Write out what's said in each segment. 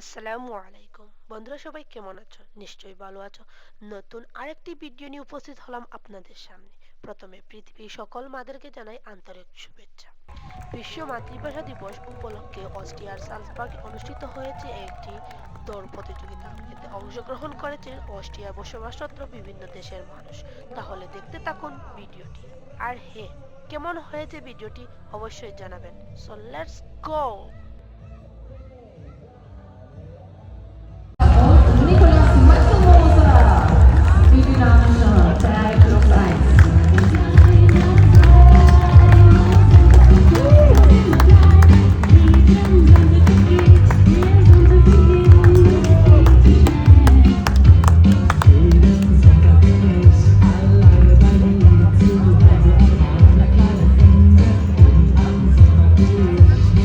আসসালামু আলাইকুম। বন্ধুরা সবাই কেমন আছো? নিশ্চয়ই ভালো আছো। নতুন আরেকটি ভিডিও নিয়ে উপস্থিত হলাম আপনাদের সামনে। প্রথমে পৃথিবীর সকল মাদেরকে জানাই আন্তরিক শুভেচ্ছা। বিশ্ব মাতৃভাষা দিবস উপলক্ষে অস্ট্রিয়ার সালসবার্গে অনুষ্ঠিত হয়েছে একটি দৌড় প্রতিযোগিতা। এতে অংশগ্রহণ করেছেন অস্ট্রিয়া বসবাসরত বিভিন্ন দেশের মানুষ। তাহলে দেখতে থাকুন ভিডিওটি। আর হে কেমন হয়েছে ভিডিওটি অবশ্যই জানাবেন। So let's go!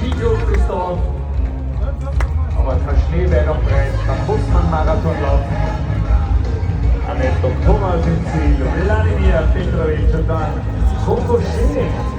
Video Christoph. Aber kein Schnee wäre noch bereit, dann muss man Marathon laufen. Annette und Thomas sind sie, Wladimir Petrovic und dann Coco Schilling